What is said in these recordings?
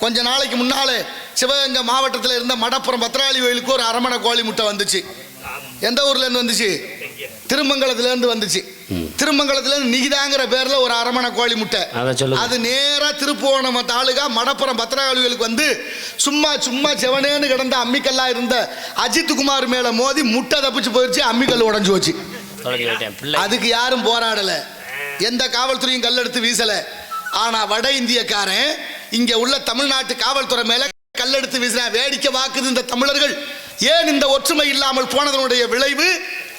கொஞ்ச நாளைக்கு முன்னாலே சிவகங்கை மாவட்டத்தில் இருந்த மடப்புறம் பத்ராளி கோயிலுக்கு ஒரு அரமணை கோழி முட்டை வந்துச்சு. எந்த ஊர்ல இருந்து வந்துச்சு? திருமங்கலத்துல இருந்து வந்துச்சு. திருமங்கலத்துல இருந்து நிகிதாங்கிற பேர்ல ஒரு அரமணை கோழி முட்டை. அதை சொல்லுங்க. அது நேரா திருப்புவனம் தாலுகா மடப்புறம் பத்ராளி கோயிலுக்கு வந்து சும்மா சும்மா செவனேன்னு கிடந்த அம்மிக்கல்லா இருந்த அஜித் குமார் மேல மோதி முட்டை தப்பிச்சு போயிடுச்சு அம்மிக்கல் உடஞ்சு போச்சு. அதுக்கு யாரும் போராடல. எந்த காவல்துறையும் கல்லெடுத்து வீசல. ஆனா வட இந்தியக்காரன் இங்க உள்ள தமிழ்நாட்டு காவல்துறை மேல கல்லெடுத்து வீசின வேடிக்கை வாக்குது இந்த தமிழர்கள். ஏன் இந்த ஒற்றுமை இல்லாமல் போனதனுடைய விளைவு?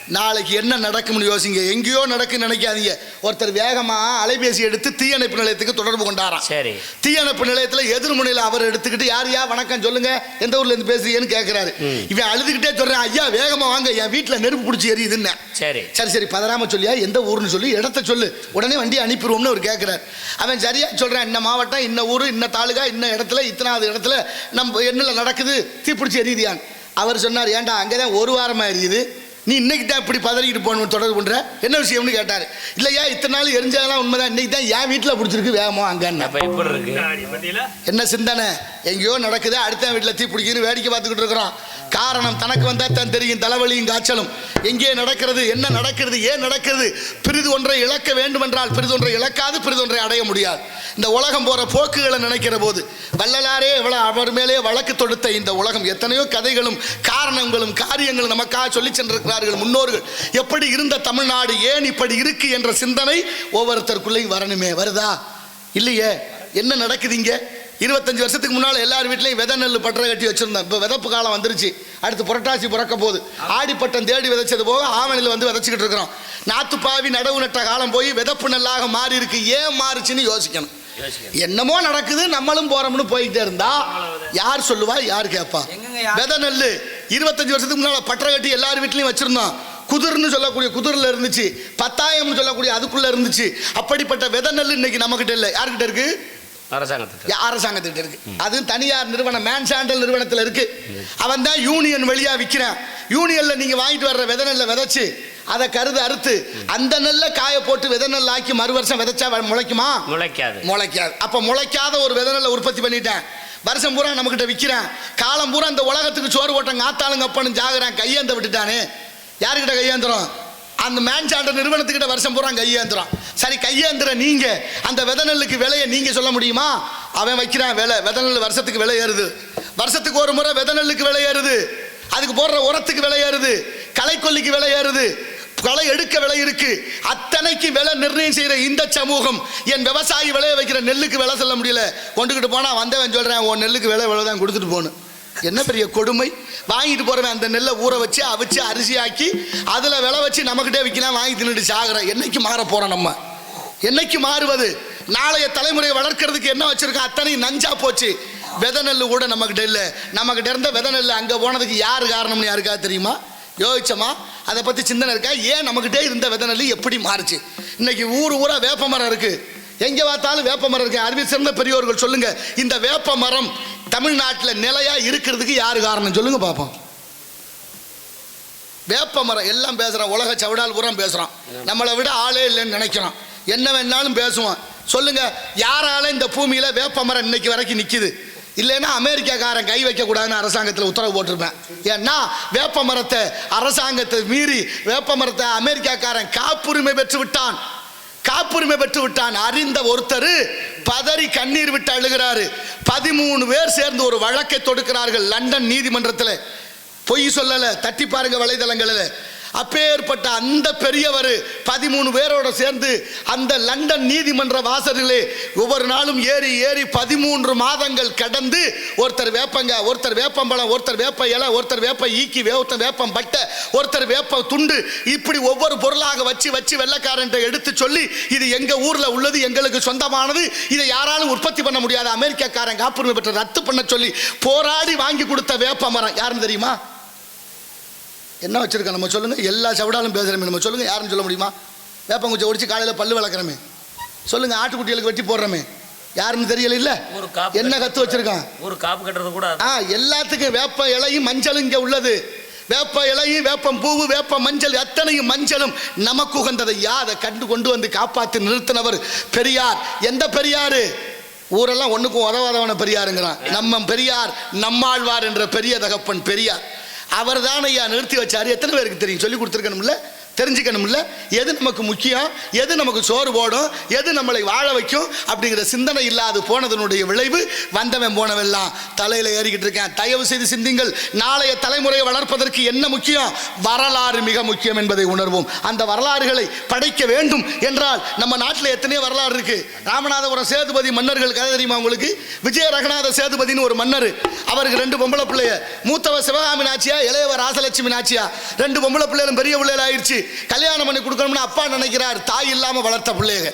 நாளைக்கு என்ன நடக்கும்னு யோசிங்க. எங்கேயோ நடக்குன்னு நினைக்காதீங்க. ஒருத்தர் வேகமா அலைபேசி எடுத்து தீயணைப்பு நிலையத்துக்கு தொடர்பு கொண்டாராம். சரி. தீயணைப்பு நிலையத்துல எதிர்முனையில் அவர் எடுத்துக்கிட்டு யார் யா வணக்கம் சொல்லுங்க. எந்த ஊர்ல இருந்து பேசுறீங்கன்னு கேட்கிறாரு இவன் அழுதுகிட்டே சொல்றேன் ஐயா வேகமா வாங்க. என் வீட்டுல நெருப்பு பிடிச்சி எரியுதுன்னு. சரி. சரி சரி பதறாம சொல்லியா எந்த ஊர்னு சொல்லி. இடத்த சொல்லு. உடனே வண்டி அனுப்பிடுவோம்னு அவர் கேட்கிறார் அவன் சரியா சொல்றான் இந்த மாவட்டம் இந்த ஊர் இந்த தாலுகா இந்த இடத்துல இத்தனாவது இடத்துல நம்ம என்னல நடக்குது? தீப்பிடிச்சு எரியுதியான் அவர் சொன்னார் ஏன்டா அங்கதான் ஒரு வாரமா எரியுது. நீ இன்னைக்கு தான் இப்படி பதறிக்கிட்டு போகணும் தொடர்பு பண்ற? என்ன விஷயம்னு கேட்டார். இல்லையா இத்தனை நாள் எரிஞ்சதெல்லாம் உண்மைதான். இன்னைக்கு தான் என் வீட்டில் பிடிச்சிருக்கு வேகமா அங்கன்னு என்ன? சிந்தனை? எங்கேயோ நடக்குது. அடுத்த வீட்டில் தீ பிடிக்குன்னு வேடிக்கை பார்த்துக்கிட்டு இருக்கிறோம். காரணம் தனக்கு வந்தா தான் தெரியும். தலைவலியும் காய்ச்சலும். எங்கே நடக்கிறது? என்ன நடக்கிறது? ஏன் நடக்கிறது? பிரிது ஒன்றை இழக்க வேண்டுமென்றால் பிரிது ஒன்றை இழக்காது பிரிது ஒன்றை அடைய முடியாது. இந்த உலகம் போற போக்குகளை நினைக்கிற போது வள்ளலாரே எவ்வளவு அவர் மேலே வழக்கு தொடுத்த இந்த உலகம் எத்தனையோ கதைகளும் காரணங்களும் காரியங்களும் நமக்காக சொல்லி சென்றிருக்கிறார்கள் முன்னோர்கள். எப்படி இருந்த தமிழ்நாடு ஏன் இப்படி இருக்கு என்ற சிந்தனை ஒவ்வொருத்தருக்குள்ளேயும் வரணுமே வருதா? இல்லையே? என்ன நடக்குது இங்க? இருபத்தஞ்சு வருஷத்துக்கு முன்னால் எல்லார் வீட்லையும் விதை நெல் பற்ற கட்டி வச்சிருந்தோம். இப்போ விதப்பு காலம் வந்துருச்சு. அடுத்து புரட்டாசி பிறக்க போகுது. ஆடிப்பட்டம் தேடி விதைச்சது போக ஆவணியில் வந்து விதைச்சிக்கிட்டு இருக்கிறோம். நாத்துப்பாவி நடவு நட்ட காலம் போய் விதப்பு நெல்லாக மாறி இருக்கு. ஏன் மாறுச்சுன்னு யோசிக்கணும். என்னமோ நடக்குது நம்மளும் போறோம்னு போயிட்டே இருந்தா யார் சொல்லுவா யார் கேட்பா விதை நெல் இருபத்தஞ்சு வருஷத்துக்கு முன்னால பற்ற கட்டி எல்லார் வீட்லையும் வச்சிருந்தோம். குதிர்னு சொல்லக்கூடிய குதிரில் இருந்துச்சு. பத்தாயம்னு சொல்லக்கூடிய அதுக்குள்ள இருந்துச்சு. அப்படிப்பட்ட விதை நெல் இன்னைக்கு நம்மகிட்ட இல்லை. யார்கிட்ட இருக்கு? அரசாங்கத்துக்கு அரசாங்கத்திட்ட இருக்கு. அது தனியார் நிறுவனம் மேன்சாண்டல் நிறுவனத்தில் இருக்கு. அவன் தான் யூனியன் வழியா விற்கிறான் யூனியன்ல நீங்க வாங்கிட்டு வர்ற விதை நெல்லை விதைச்சு அதை கருது அறுத்து அந்த நெல்லை காய போட்டு விதை நெல் ஆக்கி மறு வருஷம் விதைச்சா முளைக்குமா? முளைக்காது. முளைக்காது. அப்ப முளைக்காத ஒரு விதை நெல்லை உற்பத்தி பண்ணிட்டேன். வருஷம் பூரா நம்மக்கிட்ட விற்கிறேன் காலம் பூரா இந்த உலகத்துக்கு சோறு ஓட்டம் காத்தாளுங்க அப்பன்னு ஜாகுறேன் கையேந்த விட்டுட்டானே. யாருக்கிட்ட கையேந்திரம் அந்த மேன்சாண்டர் நிறுவனத்துக்கிட்ட வருஷம் பூரா கையேந்திரம் சரி கையேந்திர நீங்க அந்த விதை நெல்லுக்கு விலையை நீங்க சொல்ல முடியுமா? அவன் வைக்கிறான் விலை. விதை நெல் வருஷத்துக்கு விலை ஏறுது. வருஷத்துக்கு ஒரு முறை விதை நெல்லுக்கு விலை ஏறுது. அதுக்கு போடுற உரத்துக்கு விலை ஏறுது. களைக்கொல்லிக்கு விலை ஏறுது. களை எடுக்க விலை இருக்கு. அத்தனைக்கு விலை நிர்ணயம் செய்கிற இந்த சமூகம் என் விவசாயி விளைய வைக்கிற நெல்லுக்கு விலை சொல்ல முடியல. கொண்டுகிட்டு போனா வந்தவன் சொல்றேன் உன் நெல்லுக்கு விலை விலை தான் கொடுத்துட்டு போகணும் என்ன பெரிய கொடுமை? வாங்கிட்டு போறவன் அந்த நெல்லை ஊற வச்சு அவிச்சு அரிசியாக்கி அதுல விலை வச்சு நம்மக்கிட்டே விற்கலாம் வாங்கி தின்னுட்டு சாகிறேன் என்னைக்கு மாற போறோம் நம்ம? என்னைக்கு மாறுவது? நாளைய தலைமுறையை வளர்க்கறதுக்கு என்ன வச்சிருக்கோம் அத்தனை நஞ்சா போச்சு. விதை நெல் கூட நம்மகிட்ட இல்லை. நம்மகிட்ட இருந்த விதை நெல் அங்கே போனதுக்கு யார் காரணம்னு யாருக்கா தெரியுமா? யோசிச்சோமா? அதை பற்றி சிந்தனை இருக்கா? ஏன் நம்மக்கிட்டே இருந்த விதை எப்படி மாறுச்சு? இன்னைக்கு ஊர் ஊரா வேப்ப மரம் இருக்குது எங்கே பார்த்தாலும் வேப்ப மரம் இருக்குது அறிவியல் சிறந்த பெரியோர்கள் சொல்லுங்கள் இந்த வேப்ப மரம் தமிழ்நாட்டில் நிலையாக இருக்கிறதுக்கு யார் காரணம்? சொல்லுங்கள் பார்ப்போம் வேப்ப மரம் எல்லாம் பேசுகிறோம் உலக சவிடால் பூரா பேசுகிறோம் நம்மளை விட ஆளே இல்லைன்னு நினைக்கிறோம். என்ன வேணாலும் பேசுவான் சொல்லுங்கள் யாரால இந்த பூமியில் வேப்ப மரம் இன்னைக்கு வரைக்கும் நிற்கிது இல்லைன்னா அமெரிக்காக்காரன் கை வைக்கக்கூடாதுன்னு அரசாங்கத்தில் உத்தரவு போட்டிருப்பேன். ஏன்னா வேப்ப மரத்தை அரசாங்கத்தை மீறி வேப்ப மரத்தை அமெரிக்காக்காரன் காப்புரிமை பெற்று விட்டான். காப்புரிமை பெற்று விட்டான். அறிந்த ஒருத்தர் பதறி கண்ணீர் விட்டு அழுகிறாரு. பதிமூணு பேர் சேர்ந்து ஒரு வழக்கை தொடுக்கிறார்கள் லண்டன் நீதிமன்றத்தில். பொய் சொல்லலை தட்டி பாருங்க வலைதளங்களில். அப்பேற்பட்ட அந்த பெரியவர் பதிமூணு பேரோட சேர்ந்து அந்த லண்டன் நீதிமன்ற வாசலிலே ஒவ்வொரு நாளும் ஏறி ஏறி பதிமூன்று மாதங்கள் கடந்து ஒருத்தர் வேப்பங்க ஒருத்தர் வேப்பம்பழம் ஒருத்தர் வேப்ப இலை ஒருத்தர் வேப்ப ஈக்கி ஒருத்தர் வேப்பம் பட்டை ஒருத்தர் வேப்ப துண்டு இப்படி ஒவ்வொரு பொருளாக வச்சு வச்சு வெள்ளைக்காரன் எடுத்து சொல்லி இது எங்கள் ஊரில் உள்ளது எங்களுக்கு சொந்தமானது இதை யாராலும் உற்பத்தி பண்ண முடியாது. அமெரிக்காக்காரன் காப்புரிமை பெற்ற ரத்து பண்ண சொல்லி போராடி வாங்கி கொடுத்த வேப்ப மரம். யாருன்னு தெரியுமா? என்ன வச்சிருக்கோம்? நம்ம சொல்லுங்க. எல்லா சவடாலும் பேசுறோமே. நம்ம சொல்லுங்க. யாருன்னு சொல்ல முடியுமா? வேப்பங்குச்சை ஒடிச்சு காலையில் பல்லு விளக்குறமே சொல்லுங்க. ஆட்டுக்குட்டிகளுக்கு வெட்டி போடுறோமே. யாருன்னு தெரியல இல்ல ஒரு காப்பு என்ன கத்து வச்சிருக்கான்? ஒரு காப்பு கட்டுறது கூட ஆ எல்லாத்துக்கும் வேப்ப இலையும் மஞ்சளும் இங்க உள்ளது. வேப்ப இலையும் வேப்பம் பூவு வேப்ப மஞ்சள் அத்தனையும் மஞ்சளும் நமக்கு உகந்ததை. யா அதை கண்டு கொண்டு வந்து காப்பாற்றி நிறுத்தினவர் பெரியார். எந்த பெரியாரு? ஊரெல்லாம் ஒண்ணுக்கும் உதவாதவன பெரியாருங்கிறான். நம்ம பெரியார் நம்மாழ்வார் என்ற பெரிய தகப்பன் பெரியார். அவர் தான் ஐயா நிறுத்தி வச்சார். எத்தனை பேருக்கு தெரியும்? சொல்லி கொடுத்துருக்கணும்ல? தெரிஞ்சுக்கணும்ல? எது நமக்கு முக்கியம்? எது நமக்கு சோறு போடும்? எது நம்மளை வாழ வைக்கும்? அப்படிங்கிற சிந்தனை இல்லாது போனதனுடைய விளைவு வந்தவன் போனவெல்லாம். தலையில் ஏறிக்கிட்டு இருக்கேன். தயவு செய்து சிந்திங்கள். நாளைய தலைமுறையை வளர்ப்பதற்கு என்ன முக்கியம்? வரலாறு மிக முக்கியம் என்பதை உணர்வோம். அந்த வரலாறுகளை படைக்க வேண்டும் என்றால் நம்ம நாட்டில் எத்தனையோ வரலாறு இருக்கு. ராமநாதபுரம் சேதுபதி மன்னர்கள் கதை தெரியுமா உங்களுக்கு? விஜய ரகநாத சேதுபதினு ஒரு மன்னர். அவருக்கு ரெண்டு பொம்பளை பிள்ளைய. மூத்தவ சிவகாமி நாச்சியா இளையவர் ராசலட்சுமி நாச்சியா. ரெண்டு பொம்பளை பிள்ளைகளும் பெரிய பிள்ளைகள் ஆயிடுச்சு கல்யாணம் பண்ணி கொடுக்கணும்னு அப்பா நினைக்கிறார். தாய் இல்லாம வளர்த்த பிள்ளைங்க.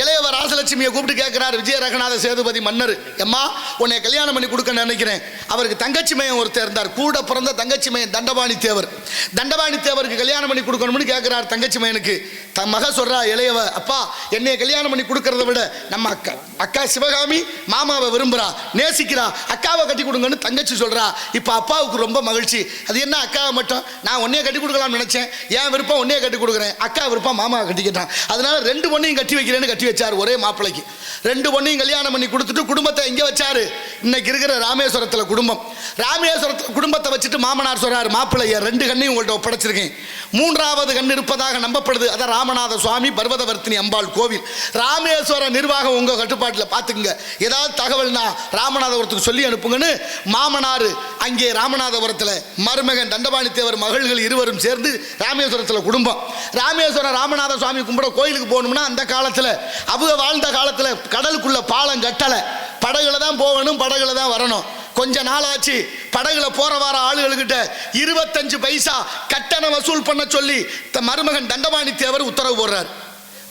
இளையவ ராசலட்சுமியை கூப்பிட்டு கேட்கிறார் விஜய ரகநாத சேதுபதி மன்னர் எம்மா உன்னை கல்யாணம் பண்ணி கொடுக்க நினைக்கிறேன். அவருக்கு தங்கச்சி மையம் ஒருத்தர் இருந்தார். கூட பிறந்த தங்கச்சி மையம் தண்டபாணி தேவர். தண்டபாணி தேவருக்கு கல்யாணம் பண்ணி கொடுக்கணும்னு கேட்கிறார் தங்கச்சி மையனுக்கு. தன் மக சொல்றா இளையவ அப்பா என்னைய கல்யாணம் பண்ணி கொடுக்கறத விட நம்ம அக்கா அக்கா சிவகாமி மாமாவை விரும்புறா நேசிக்கிறா அக்காவை கட்டி கொடுங்கன்னு தங்கச்சி சொல்றா. இப்போ அப்பாவுக்கு ரொம்ப மகிழ்ச்சி. அது என்ன அக்காவை மட்டும்? நான் உன்னைய கட்டி கொடுக்கலாம்னு நினைச்சேன். என் விருப்பம் உன்னைய கட்டி கொடுக்குறேன். அக்கா விருப்பம் மாமாவை கட்டிக்கிட்டான் அதனால ரெண்டு பொண்ணையும் கட்டி வைக்கிறேன்னு கட்டி வச்சார் ஒரே மாப்பிள்ளைக்கு. ரெண்டு பொண்ணையும் கல்யாணம் பண்ணி கொடுத்துட்டு குடும்பத்தை எங்கே வச்சாரு? இன்னைக்கு இருக்கிற ராமேஸ்வரத்தில் குடும்பம். ராமேஸ்வரத்தில் குடும்பத்தை வச்சுட்டு மாமனார் சொல்றாரு மாப்பிள்ளைய ரெண்டு கண்ணையும் உங்கள்கிட்ட ஒப்படைச்சிருக்கேன். மூன்றாவது கண் இருப்பதாக நம்பப்படுது. அதான் ராமநாத சுவாமி பர்வதவர்த்தினி அம்பாள் கோவில். ராமேஸ்வர நிர்வாகம் உங்கள் கட்டுப்பாட்டில் பார்த்துக்குங்க ஏதாவது தகவல்னா ராமநாதபுரத்துக்கு சொல்லி அனுப்புங்கன்னு மாமனார் அங்கே ராமநாதபுரத்தில் மருமகன் தண்டபாணி தேவர் மகள்கள் இருவரும் சேர்ந்து ராமேஸ்வரத்தில் குடும்பம். ராமேஸ்வரம் ராமநாத சுவாமி கும்பிட கோயிலுக்கு போகணும்னா அந்த காலத்தில் அவங்க வாழ்ந்த காலத்தில் கடலுக்குள்ள பாலம் கட்டலை. படகுல தான் போகணும் படகுல தான் வரணும். கொஞ்ச நாள் ஆச்சு படகுல போற வார ஆளுகளுக்கிட்ட இருபத்தஞ்சு பைசா கட்டணம் வசூல் பண்ண சொல்லி த மருமகன் தண்டபாணி தேவர் உத்தரவு போடுறார்.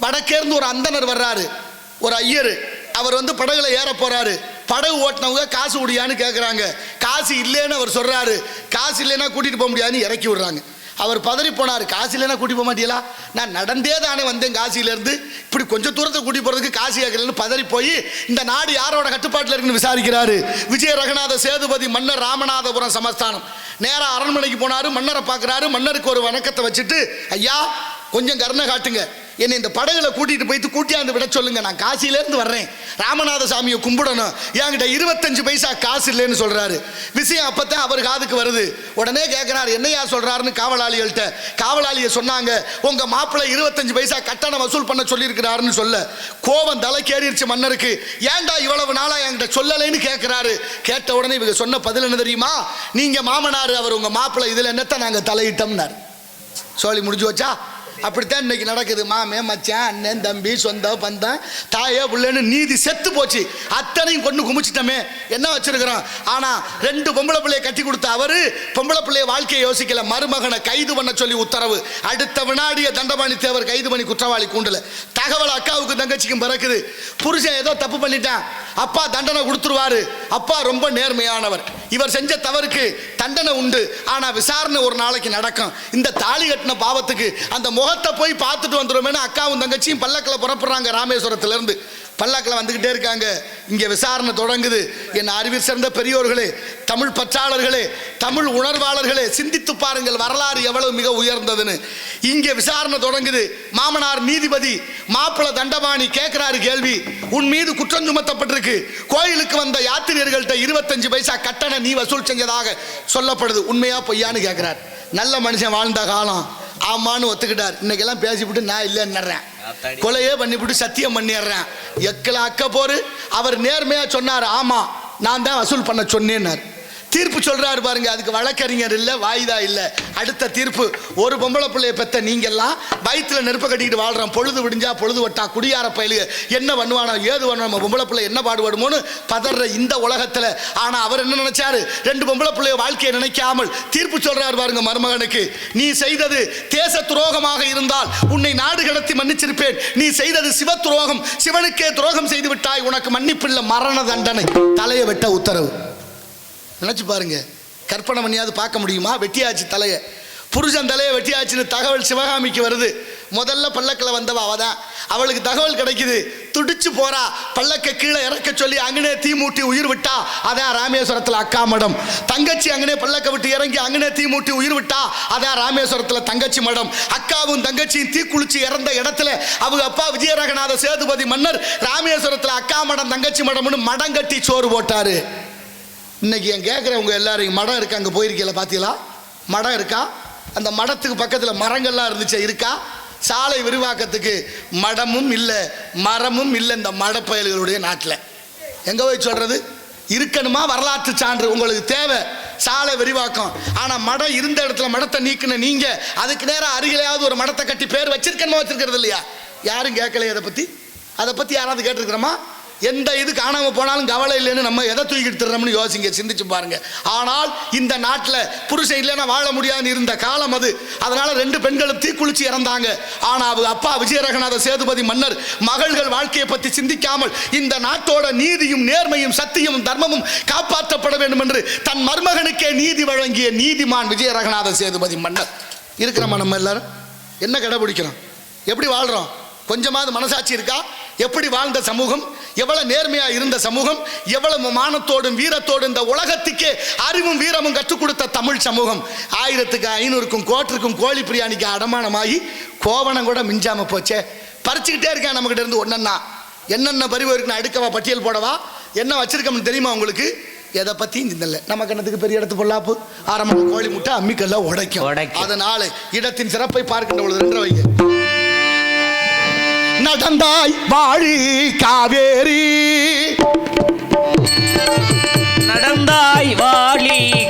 வடக்கேர்ந்து ஒரு அந்தனர் வர்றாரு. ஒரு ஐயர். அவர் வந்து படகுல ஏற போறாரு. படகு ஓட்டினவங்க காசு உடியான்னு கேட்குறாங்க காசு இல்லைன்னு அவர் சொல்றாரு. காசு இல்லைன்னா கூட்டிட்டு போக முடியாதுன்னு இறக்கி விடுறாங்க. அவர் பதறி போனார். காசிலன்னா கூட்டி போக மாட்டீங்களா? நான் நடந்தே தானே வந்தேன் காசியிலேருந்து. இப்படி கொஞ்சம் தூரத்தை கூட்டி போகிறதுக்கு காசி கேட்கலன்னு பதறி போய் இந்த நாடு யாரோட கட்டுப்பாட்டில் இருக்குன்னு விசாரிக்கிறாரு? விஜய ரகநாத சேதுபதி மன்னர் ராமநாதபுரம் சமஸ்தானம். நேராக அரண்மனைக்கு போனாரு மன்னரை பார்க்குறாரு மன்னருக்கு ஒரு வணக்கத்தை வச்சுட்டு ஐயா கொஞ்சம் கருணை காட்டுங்க. என்னை இந்த படகுல கூட்டிகிட்டு போயிட்டு கூட்டியாந்து விட சொல்லுங்க. நான் காசிலேருந்து வர்றேன். ராமநாத சாமியை கும்பிடணும். என்கிட்ட இருபத்தஞ்சு பைசா காசு இல்லைன்னு சொல்கிறாரு விஷயம் அப்பதான் அவர் காதுக்கு வருது. உடனே கேட்குறாரு என்னையா சொல்கிறாருன்னு காவலாளிகள்கிட்ட? காவலாளியை சொன்னாங்க உங்கள் மாப்பிள்ளை இருபத்தஞ்சு பைசா கட்டணம் வசூல் பண்ண சொல்லியிருக்கிறாருன்னு சொல்ல. கோபம் தலைக்கேறிடுச்சு மன்னருக்கு. ஏன்டா இவ்வளவு நாளாக என்கிட்ட சொல்லலைன்னு கேட்குறாரு கேட்ட உடனே இவங்க சொன்ன பதில் என்ன தெரியுமா? நீங்கள் மாமனார் அவர் உங்கள் மாப்பிள்ளை. இதில் என்னத்தை நாங்கள் தலையிட்டோம்னாரு. சோழி முடிஞ்சு வச்சா அப்படித்தான் இன்னைக்கு நடக்குது. மாமே மச்சான் அண்ணன் தம்பி சொந்தம் பந்தம் தாயே பிள்ளைன்னு நீதி செத்து போச்சு. அத்தனையும் கொண்டு குமிச்சிட்டமே. என்ன வச்சிருக்கிறோம்? ஆனா ரெண்டு பொம்பளை பிள்ளைய கட்டி கொடுத்த அவரு பொம்பளை பிள்ளைய வாழ்க்கையை யோசிக்கல. மருமகனை கைது பண்ண சொல்லி உத்தரவு. அடுத்த வினாடிய தண்டபாணி தேவர் கைது பண்ணி குற்றவாளி கூண்டல. தகவல் அக்காவுக்கு தங்கச்சிக்கும் பிறக்குது. புருஷன் ஏதோ தப்பு பண்ணிட்டான். அப்பா தண்டனை கொடுத்துருவாரு. அப்பா ரொம்ப நேர்மையானவர். இவர் செஞ்ச தவறுக்கு தண்டனை உண்டு. ஆனா விசாரணை ஒரு நாளைக்கு நடக்கும். இந்த தாலி கட்டின பாவத்துக்கு அந்த முகத்தை போய் பார்த்துட்டு வந்துடுவோமேனு அக்காவும் தங்கச்சியும் பல்லக்கில் புறப்படுறாங்க ராமேஸ்வரத்துலேருந்து. பல்லக்கில் பல்லாக்கில் வந்துக்கிட்டே இருக்காங்க. இங்கே விசாரணை தொடங்குது. என் அறிவில் சிறந்த பெரியோர்களே தமிழ் பற்றாளர்களே தமிழ் உணர்வாளர்களே சிந்தித்து பாருங்கள். வரலாறு எவ்வளவு மிக உயர்ந்ததுன்னு. இங்கே விசாரணை தொடங்குது. மாமனார் நீதிபதி மாப்பிள தண்டபாணி கேட்குறாரு கேள்வி. உன் மீது குற்றம் சுமத்தப்பட்டிருக்கு. கோயிலுக்கு வந்த யாத்திரியர்கள்ட்ட இருபத்தஞ்சு பைசா கட்டண நீ வசூல் செஞ்சதாக சொல்லப்படுது. உண்மையா பொய்யான்னு கேட்குறார். நல்ல மனுஷன் வாழ்ந்த காலம். ஆமான்னு ஒத்துக்கிட்டார். இன்னைக்கெல்லாம் பேசிவிட்டு நான் இல்லைன்னுறேன். கொலையே பண்ணிவிட்டு சத்தியம் பண்ணிடுறேன். எக்கல அக்க போரு. அவர் நேர்மையா சொன்னார் ஆமா நான் தான் வசூல் பண்ண சொன்னேன்னார். தீர்ப்பு சொல்றாரு பாருங்க. அதுக்கு வழக்கறிஞர் இல்லை வாய்தா இல்லை. அடுத்த தீர்ப்பு ஒரு பொம்பளை பிள்ளைய பெத்த நீங்கெல்லாம் வயிற்றுல நெருப்ப கட்டிக்கிட்டு வாழ்றோம். பொழுது விடிஞ்சா பொழுது வட்டா குடியார பயலு என்ன பண்ணுவானோ ஏது பண்ணுவோம் நம்ம பொம்பளை பிள்ளை என்ன பாடுபடுமோன்னு பதற இந்த உலகத்துல. ஆனால் அவர் என்ன நினைச்சாரு? ரெண்டு பொம்பளை பிள்ளைய வாழ்க்கையை நினைக்காமல் தீர்ப்பு சொல்றாரு பாருங்க மருமகனுக்கு. நீ செய்தது தேச துரோகமாக இருந்தால் உன்னை நாடு கடத்தி மன்னிச்சிருப்பேன். நீ செய்தது சிவ துரோகம். சிவனுக்கே துரோகம் செய்து விட்டாய். உனக்கு மன்னிப்பில்லை. மரண தண்டனை. தலையை வெட்ட உத்தரவு. நினச்சி பாருங்க. கற்பனை பண்ணியாவது பார்க்க முடியுமா? வெட்டியாச்சு தலையை. புருஷன் தலையை வெட்டியாச்சுன்னு தகவல் சிவகாமிக்கு வருது. முதல்ல பல்லக்கில் வந்தவ அவ தான் அவளுக்கு தகவல் கிடைக்குது. துடிச்சு போறா. பல்லக்க கீழே இறக்க சொல்லி அங்கனே தீ மூட்டி உயிர் விட்டா. அதான் ராமேஸ்வரத்தில் அக்கா மடம். தங்கச்சி அங்கனே பல்லக்க விட்டு இறங்கி அங்கனே தீ மூட்டி உயிர் விட்டா. அதான் ராமேஸ்வரத்தில் தங்கச்சி மடம். அக்காவும் தங்கச்சியும் தீ குளிச்சு இறந்த இடத்துல அவங்க அப்பா விஜயரகநாத சேதுபதி மன்னர் ராமேஸ்வரத்தில் அக்கா மடம் தங்கச்சி மடம்னு மடம் கட்டி சோறு போட்டாரு. இன்னைக்கு என் கேட்குறவங்க எல்லாரும் மடம் இருக்கா? அங்கே போயிருக்கீங்களா பார்த்தீங்களா மடம் இருக்கா? அந்த மடத்துக்கு பக்கத்தில் மரங்கள்லாம் இருந்துச்சு? இருக்கா? சாலை விரிவாக்கத்துக்கு மடமும் இல்லை மரமும் இல்லை இந்த மடப்பயல்களுடைய நாட்டில். எங்கே போய் சொல்கிறது இருக்கணுமா? வரலாற்று சான்று. உங்களுக்கு தேவை. சாலை விரிவாக்கம். ஆனால் மடம் இருந்த இடத்துல மடத்தை நீக்கின நீங்கள் அதுக்கு நேரம் அருகிலையாவது ஒரு மடத்தை கட்டி பேர் வச்சிருக்கணுமா வச்சிருக்கிறது இல்லையா? யாரும் கேட்கலையே அதை பற்றி அதை பற்றி யாராவது கேட்டிருக்கிறோமா? எந்த இது காணாமல் போனாலும் கவலை இல்லைன்னு நம்ம எதை தூக்கிட்டு திருறோம்னு யோசிங்க சிந்திச்சு பாருங்க. ஆனால் இந்த நாட்டில் புருஷன் இல்லைன்னா வாழ முடியாதுன்னு இருந்த காலம் அது. அதனால ரெண்டு பெண்களும் தீக்குளிச்சு இறந்தாங்க. ஆனால் அவங்க அப்பா விஜயரகநாத சேதுபதி மன்னர் மகள்கள் வாழ்க்கையை பற்றி சிந்திக்காமல் இந்த நாட்டோட நீதியும் நேர்மையும் சத்தியமும் தர்மமும் காப்பாற்றப்பட வேண்டும் என்று தன் மருமகனுக்கே நீதி வழங்கிய நீதிமான் விஜயரகநாத சேதுபதி மன்னர். இருக்கிறோமா நம்ம எல்லாரும்? என்ன கடைபிடிக்கிறோம்? எப்படி வாழ்கிறோம் கொஞ்சமாவது மனசாட்சி இருக்கா? எப்படி வாழ்ந்த சமூகம்? எவ்வளவு நேர்மையா இருந்த சமூகம்? எவ்வளவு மானத்தோடும் வீரத்தோடும் இந்த உலகத்துக்கே அறிவும் வீரமும் கற்றுக் கொடுத்த தமிழ் சமூகம். ஆயிரத்துக்கு ஐநூறுக்கும் கோட்டிற்கும் கோழி பிரியாணிக்கு அடமானமாகி கோவணம் கூட மிஞ்சாம போச்சே. பறிச்சுக்கிட்டே இருக்கேன் நம்மகிட்ட இருந்து ஒன்னொன்னா. என்னென்ன பரிவு இருக்குன்னு அடுக்கவா பட்டியல் போடவா? என்ன வச்சிருக்கோம்னு தெரியுமா உங்களுக்கு? எதை பத்தியும் சிந்தல. நம்ம கண்ணத்துக்கு பெரிய இடத்து பொல்லாப்பு. ஆரம்பம் கோழி முட்டை அம்மிக்கல்ல உடைக்கும். உடைக்கும். அதனால இடத்தின் சிறப்பை பார்க்கின்ற பொழுது ரெண்டு வைங்க நடந்தாய் வாழி காவேரி. நடந்தாய் வாழி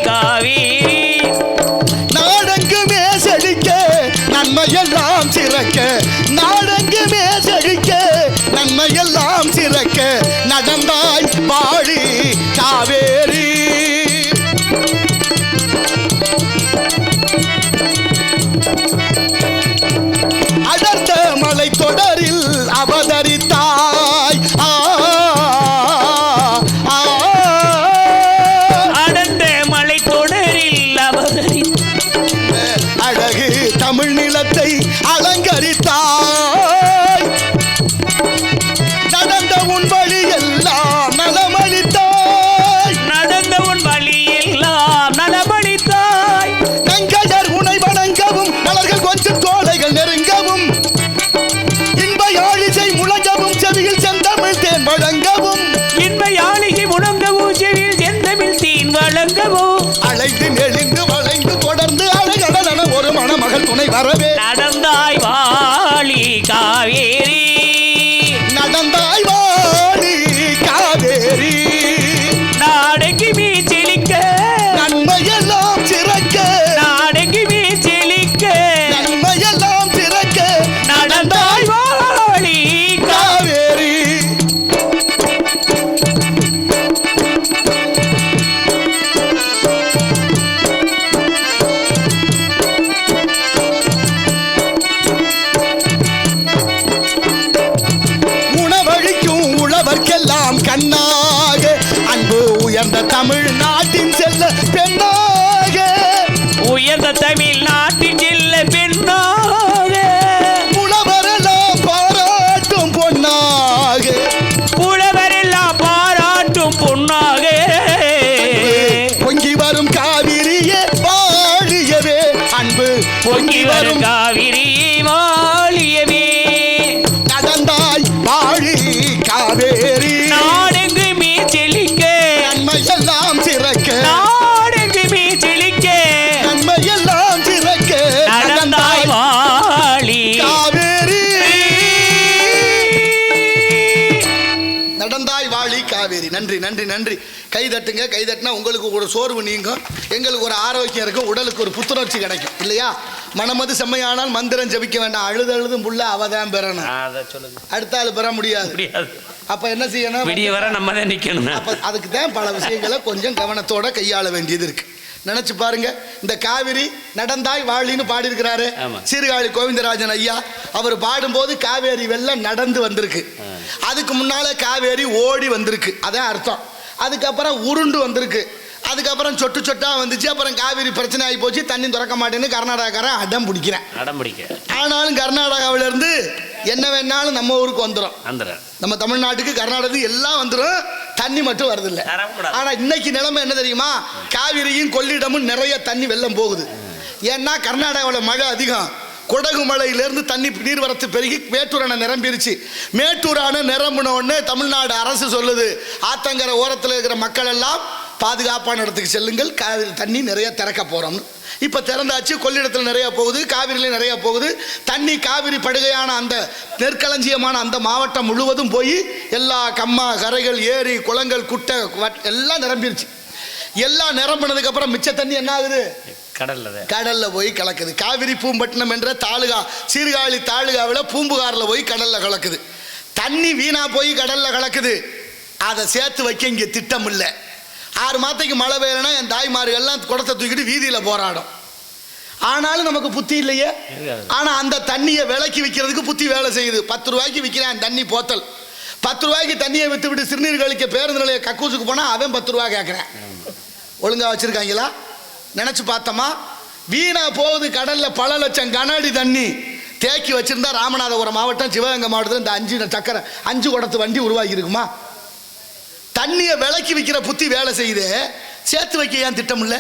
அழைத்து நெளிந்து வளைந்து தொடர்ந்து அழகடன ஒரு மணமகள் துணை வரவே. நடந்தாய் வாழி காவேரி உயர்ந்த தமிழ் நாட்டின் செல்ல பெண்ணாக. உயர்ந்த தமிழ்நாட்டின் செல்ல பெண்ணாக. உழவரெல்லாம் பாராட்டும் பொன்னாக. புலவரெல்லாம் பாராட்டும் பொன்னாக. பொங்கி வரும் காவிரியே வாழியவே. அன்பு பொங்கி வரும் காவிரி கை தட்டுங்க கை தட்டினா உங்களுக்கு ஒரு சோர்வு நீங்கும். எங்களுக்கு ஒரு ஆரோக்கியம் இருக்கும் உடலுக்கு ஒரு புத்துணர்ச்சி கிடைக்கும். இல்லையா? மனமது செம்மையானால் மந்திரம் ஜபிக்க வேண்டாம். அழுது அழுதும் புள்ள அவதான் பெறணும். அடுத்த ஆள் பெற முடியாது. அப்ப என்ன செய்யணும்? விடிய வர நம்ம தான் நிக்கணும். அப்ப அதுக்கு தான் பல விஷயங்களை கொஞ்சம் கவனத்தோட கையாள வேண்டியது இருக்கு. நினைச்சு பாருங்க இந்த காவிரி நடந்தாய் வாழின்னு பாடியிருக்கிறாரு. சீர்காழி கோவிந்தராஜன் ஐயா அவர் பாடும்போது காவேரி வெள்ளம் நடந்து வந்திருக்கு. அதுக்கு முன்னால காவேரி ஓடி வந்திருக்கு. அதான் அர்த்தம். அதுக்கப்புறம் உருண்டு வந்திருக்கு. அதுக்கப்புறம் சொட்டு சொட்டா வந்துச்சு. அப்புறம் காவிரி பிரச்சனை ஆகி போச்சு. தண்ணி திறக்க மாட்டேன்னு கர்நாடகாக்காரன் அடம் பிடிக்கிறேன். அடம் பிடிக்க. ஆனாலும் கர்நாடகாவில இருந்து என்ன வேணாலும் நம்ம ஊருக்கு வந்துடும் நம்ம தமிழ்நாட்டுக்கு கர்நாடகத்துக்கு எல்லாம் வந்துடும் தண்ணி மட்டும் வருதில்ல. தரக்கூடாது. ஆனா இன்னைக்கு நிலைமை என்ன தெரியுமா? காவிரியும் கொள்ளிடமும் நிறைய தண்ணி வெள்ளம் போகுது. ஏன்னா கர்நாடகாவில் மழை அதிகம். குடகு மலையிலேருந்து தண்ணி நீர்வரத்து பெருகி மேட்டூர் அணை நிரம்பிருச்சு. மேட்டூர் அணை நிரம்பினோடனே தமிழ்நாடு அரசு சொல்லுது ஆத்தங்கரை ஓரத்தில் இருக்கிற மக்கள் எல்லாம் பாதுகாப்பான இடத்துக்கு செல்லுங்கள் காவிரி தண்ணி நிறைய திறக்க போகிறோம்னு இப்போ திறந்தாச்சு கொள்ளிடத்தில் நிறைய போகுது காவிரியில் நிறைய போகுது. தண்ணி காவிரி படுகையான அந்த நெற்களஞ்சியமான அந்த மாவட்டம் முழுவதும் போய் எல்லா கம்மா கரைகள் ஏரி குளங்கள் குட்டை வட்- எல்லாம் நிரம்பிருச்சு. எல்லாம் நிரம்பினதுக்கப்புறம் மிச்ச தண்ணி என்ன ஆகுது? கடல்ல. கடல்ல போய் கலக்குது. காவிரி பூம்பட்டினம் என்ற தாலுகா சீர்காழி தாலுகாவில் பூம்புகாரில் போய் கடல்ல கலக்குது. தண்ணி வீணா போய் கடல்ல கலக்குது. அதை சேர்த்து வைக்க இங்கே திட்டம் இல்லை. ஆறு மாதத்துக்கு மழை பெய்யலைன்னா என் தாய்மார்கள்லாம் குடத்தை தூக்கிட்டு வீதியில் போராடும். ஆனாலும் நமக்கு புத்தி இல்லையே. ஆனால் அந்த தண்ணியை விலைக்கு விற்கிறதுக்கு புத்தி வேலை செய்யுது. பத்து ரூபாய்க்கு விற்கிறான் தண்ணி போத்தல். பத்து ரூபாய்க்கு தண்ணியை விற்று விட்டு சிறுநீர் கழிக்க பேருந்து நிலைய கக்கூசுக்கு போனால் அவன் பத்து ரூபா கேட்குறேன் ஒழுங்கா வச்சிருக்காங்களா? நினச்சி பார்த்தோமா வீணாக போகுது கடலில் பல லட்சம் கனஅடி தண்ணி. தேக்கி வச்சுருந்தா ராமநாதபுரம் மாவட்டம் சிவகங்கை மாவட்டத்தில் இந்த அஞ்சு சக்கரை அஞ்சு குடத்து வண்டி உருவாகி இருக்குமா தண்ணியை விளக்கி விற்கிற புத்தி வேலை செய்யுது. சேர்த்து வைக்க ஏன் திட்டமில்லை?